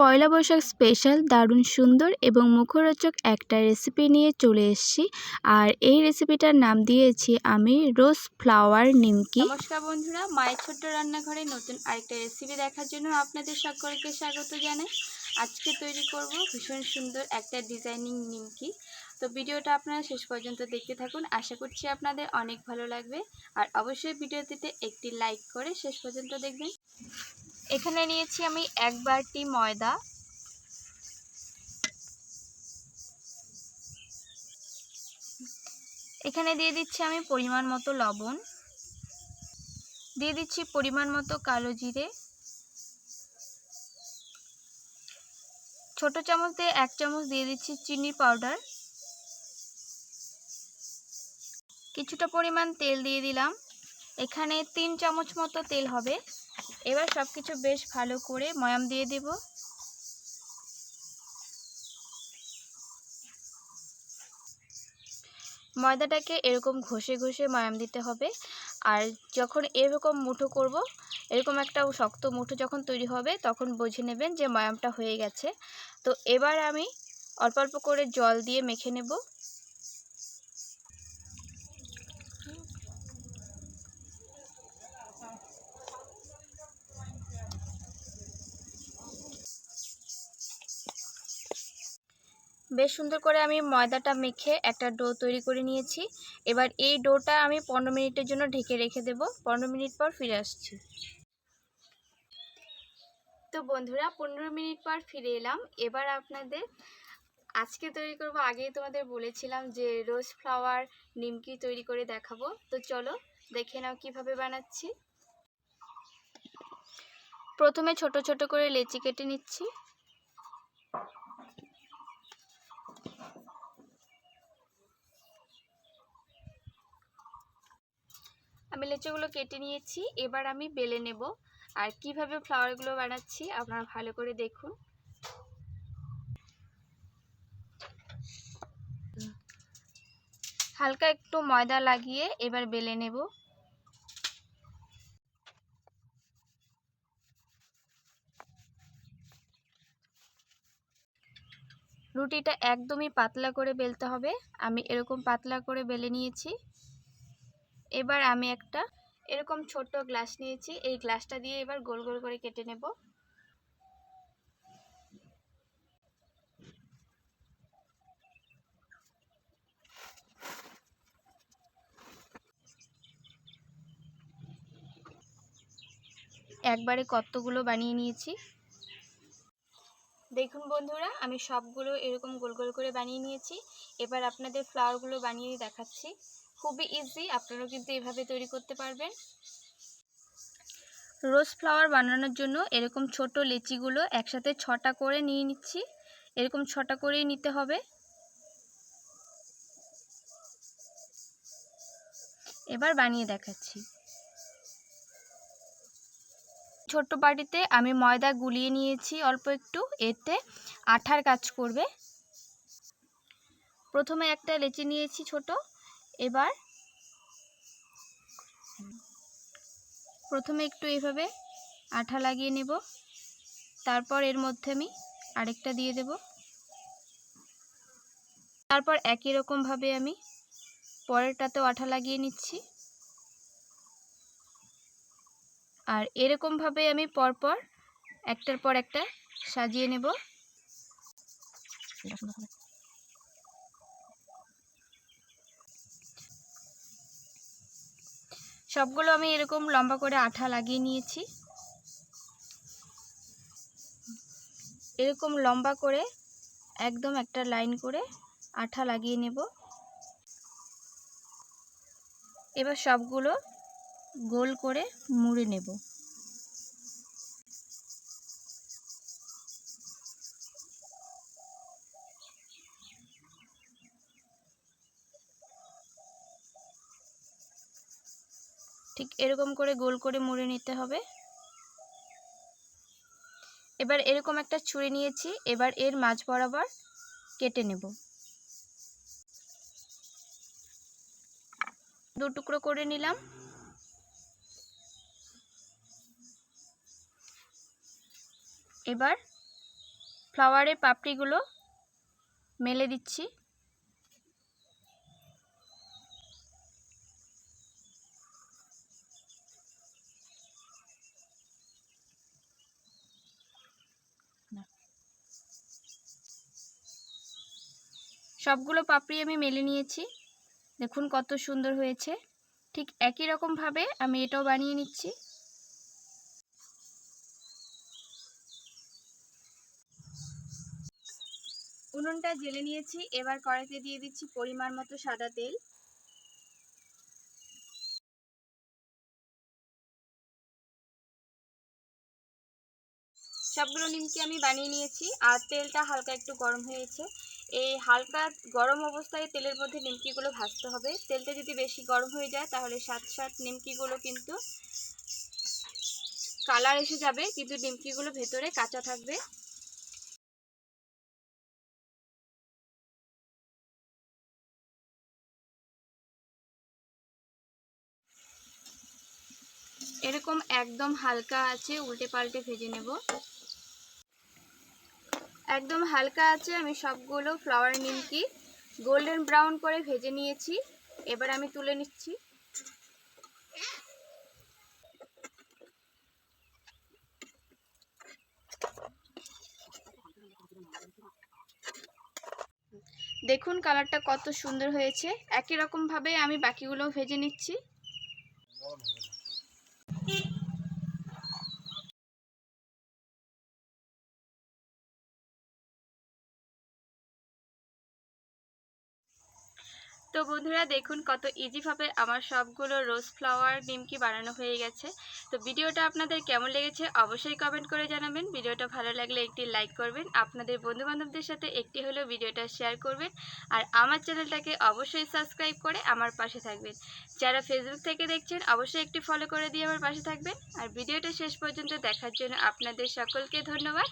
পয়লা Boishakh special দারুণ সুন্দর এবং মুখরোচক একটা রেসিপি নিয়ে চলে এসেছি। আর এই রেসিপিটার নাম দিয়েছি আমি রোজ ফ্লাওয়ার নিমকি। নমস্কার বন্ধুরা, মায়ের ছোট্ট রান্নাঘরে নতুন আরেকটা রেসিপি দেখার জন্য আপনাদের সকলকে স্বাগত জানাই। আজকে তৈরি করব ভীষণ সুন্দর একটা ডিজাইনিং নিমকি। তো ভিডিওটা আপনারা শেষ পর্যন্ত দেখতে থাকুন। আশা করছি আপনাদের অনেক ভালো লাগবে। আর অবশ্যই ভিডিওটিতে একটি লাইক করে শেষ পর্যন্ত দেখবেন। এখানে নিয়েছি আমি এক বাটি ময়দা। এখানে দিয়ে দিচ্ছি আমি পরিমাণ মতো লবণ। দিয়ে দিচ্ছি পরিমাণ মতো কালো জিরে। ছোট চামচ দিয়ে এক চামচ দিয়ে দিচ্ছি চিনি পাউডার। কিছুটা পরিমাণ তেল দিয়ে দিলাম। এখানে তিন চামচ মতো তেল হবে। এবার সব কিছু বেশ ভালো করে ময়াম দিয়ে দেব। ময়দাটাকে এরকম ঘষে ঘষে ময়াম দিতে হবে। আর যখন এরকম মুঠো করব, এরকম একটা শক্ত মুঠো যখন তৈরি হবে, তখন বুঝে নেবেন যে ময়ামটা হয়ে গেছে। তো এবার আমি অল্প অল্প করে জল দিয়ে মেখে নেব। বেশ সুন্দর করে আমি ময়দাটা মেখে একটা ডো তৈরি করে নিয়েছি। এবার এই ডোটা আমি পনেরো মিনিটের জন্য ঢেকে রেখে দেব। পনেরো মিনিট পর ফিরে আসছি। তো বন্ধুরা, পনেরো মিনিট পর ফিরে এলাম। এবার আপনাদের আজকে তৈরি করব। আগেই তোমাদের বলেছিলাম যে রোজ ফ্লাওয়ার নিমকি তৈরি করে দেখাবো। তো চলো দেখে নাও কীভাবে বানাচ্ছি। প্রথমে ছোট ছোট করে লেচি কেটে নিচ্ছি। আমি লেচুগুলো কেটে নিয়েছি, এবার আমি বেলে নেব। আর কীভাবে ফ্লাওয়ারগুলো বানাচ্ছি আপনারা ভালো করে দেখুন। হালকা একটু ময়দা লাগিয়ে এবার বেলে নেব। রুটিটা একদমই পাতলা করে বেলতে হবে। আমি এরকম পাতলা করে বেলে নিয়েছি। এবার আমি একটা এরকম ছোট্ট গ্লাস নিয়েছি। এই গ্লাসটা দিয়ে এবার গোল গোল করে কেটে নেব। একবারে কতগুলো বানিয়ে নিয়েছি। দেখুন বন্ধুরা, আমি সবগুলো এরকম গোল গোল করে বানিয়ে নিয়েছি। এবার আপনাদের ফ্লাওয়ারগুলো বানিয়ে দেখাচ্ছি। খুবই ইজি আপনারাও কিন্তু এভাবে তৈরি করতে পারবেন। রোজ ফ্লাওয়ার বানানোর জন্য এরকম ছোট লেচিগুলো একসাথে ছটা করে নিয়ে নিচ্ছি। এরকম ছটা করেই নিতে হবে। এবার বানিয়ে দেখাচ্ছি। ছোট্ট বাটিতে আমি ময়দা গুলিয়ে নিয়েছি অল্প একটু, এতে আঠার কাজ করবে। প্রথমে একটা লেচি নিয়েছি ছোট। এবার প্রথমে একটু এভাবে আঠা লাগিয়ে নেব। তারপর এর মধ্যে আমি আরেকটা দিয়ে দেব। তারপর একই রকমভাবে আমি পরেরটাতেও আঠা লাগিয়ে নিচ্ছি। আর এরকমভাবে আমি পরপর একটার পর একটা সাজিয়ে নেব। সবগুলো আমি এরকম লম্বা করে আঠা লাগিয়ে নিয়েছি। এরকম লম্বা করে একদম একটা লাইন করে আঠা লাগিয়ে নেব। এবার সবগুলো গোল করে মুড়ে নেব। ঠিক এরকম করে গোল করে মুড়ে নিতে হবে। এবার এরকম একটা ছুরি নিয়েছি, এবার এর মাঝ বরাবর কেটে নেব। দু টুকরো করে নিলাম। এবার ফ্লাওয়ারের পাপড়িগুলো মেলে দিচ্ছি। সবগুলো পাপড়ি আমি মেলে নিয়েছি। দেখুন কত সুন্দর হয়েছে। ঠিক একই রকমভাবে আমি এটাও বানিয়ে নিচ্ছি। উনুনটা জেলে নিয়েছি, এবার কড়াইতে দিয়ে দিচ্ছি পরিমাণ মতো সাদা তেল। সবগুলো নিমকি আমি বানিয়ে নিয়েছি, আর তেলটা হালকা একটু গরম হয়েছে। এই হালকা গরম অবস্থায় তেলের মধ্যে নিমকিগুলো ভাজতে হবে। তেলটা যদি বেশি গরম হয়ে যায়, তাহলে সাত সাত নিমকিগুলো কিন্তু কালার এসে যাবে, কিন্তু নিমকিগুলো ভেতরে কাঁচা থাকবে। এরকম একদম হালকা আছে, উল্টে পাল্টে ভেজে নেব। একদম হালকা আছে, আমি সবগুলো ফ্লাওয়ার নিমকি গোল্ডেন ব্রাউন করে ভেজে নিয়েছি। এবার আমি তুলে নিচ্ছি। দেখুন কালারটা কত সুন্দর হয়েছে। একই রকমভাবে আমি বাকিগুলো ভেজে নিচ্ছি। তো বন্ধুরা দেখুন কত ইজিভাবে আমার সবগুলো রোজ ফ্লাওয়ার নিমকি বানানো হয়ে গেছে। তো ভিডিওটা আপনাদের কেমন লেগেছে অবশ্যই কমেন্ট করে জানাবেন। ভিডিওটা ভালো লাগলে একটি লাইক করবেন। আপনাদের বন্ধুবান্ধবদের সাথে একটি হলেও ভিডিওটা শেয়ার করবেন। আর আমার চ্যানেলটাকে অবশ্যই সাবস্ক্রাইব করে আমার পাশে থাকবেন। যারা ফেসবুক থেকে দেখছেন, অবশ্যই একটি ফলো করে দিয়ে আমার পাশে থাকবেন। আর ভিডিওটা শেষ পর্যন্ত দেখার জন্য আপনাদের সকলকে ধন্যবাদ।